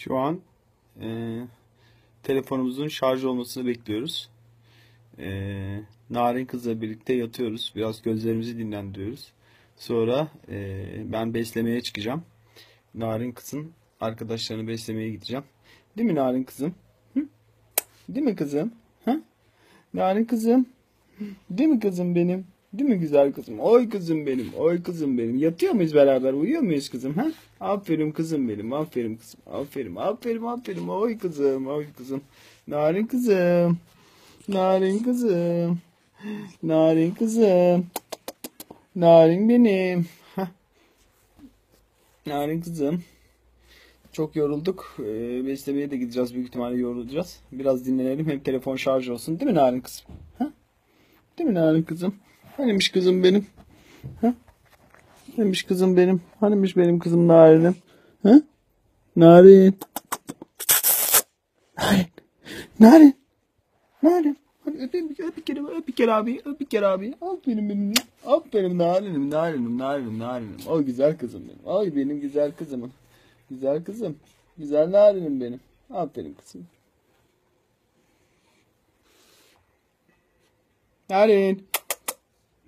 Şu an e, telefonumuzun şarj olmasını bekliyoruz. E, Narin kızla birlikte yatıyoruz. Biraz gözlerimizi dinlendiriyoruz. Sonra e, ben beslemeye çıkacağım. Narin kızın arkadaşlarını beslemeye gideceğim. Değil mi Narin kızım? Hı? Değil mi kızım? Ha? Narin kızım. Değil mi kızım benim? Değil mi güzel kızım? Oy kızım benim. Oy kızım benim. Yatıyor muyuz beraber? Uyuyor muyuz kızım? Ha? Aferin kızım benim. Aferin kızım. Aferin. Aferin. Aferin. Oy kızım. Oy kızım. Narin kızım. Narin kızım. Narin kızım. Narin benim. Hah. Narin kızım. Çok yorulduk. Ee, beslemeye de gideceğiz. Büyük ihtimalle yorulacağız. Biraz dinlenelim. Hem telefon şarj olsun. Değil mi Narin kızım? Ha? Değil mi Narin kızım? Hanimiş kızım benim? Ha? Hanimiş kızım benim? Hanimiş benim kızım Narin'im? Ha? Narin. Narin. Narin. Narin. Hadi öpeyim bir öp bir kere, öp bir kere abi, öp bir kere abi. Aferin benim, aferin Narin'im, Narin'im, Narin'im, Narin'im. O güzel kızım benim. Ay benim güzel kızımın. Güzel kızım. Güzel Narin'im benim. Aferin kızım. Narin.